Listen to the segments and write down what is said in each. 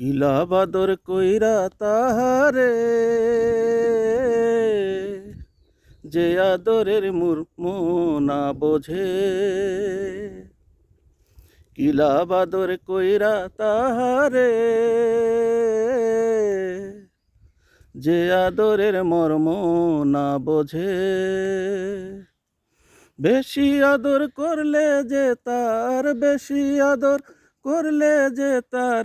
কিলা বাদর কইরা তাহারে, যে আদরের মুর্মু না বোঝে। কিলা বাদর কইরা তাহারে, যে আদরের মর্ম না বোঝে। বেশি আদর করলে যে তার, বেশি আদর করলে যে তার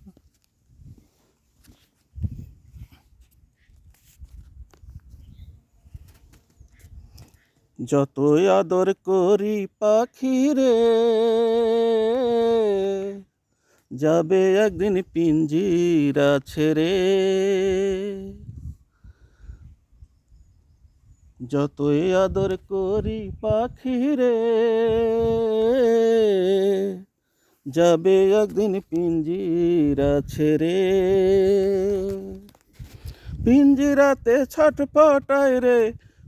যতই আদর করি পাখি রে যাবে একদিন পিঞ্জিরা ছেড়ে যতই আদর করি পাখি রে যাবে একদিন পিঞ্জিরা ছেড়ে পিঞ্জিরাতে ছটপটায় রে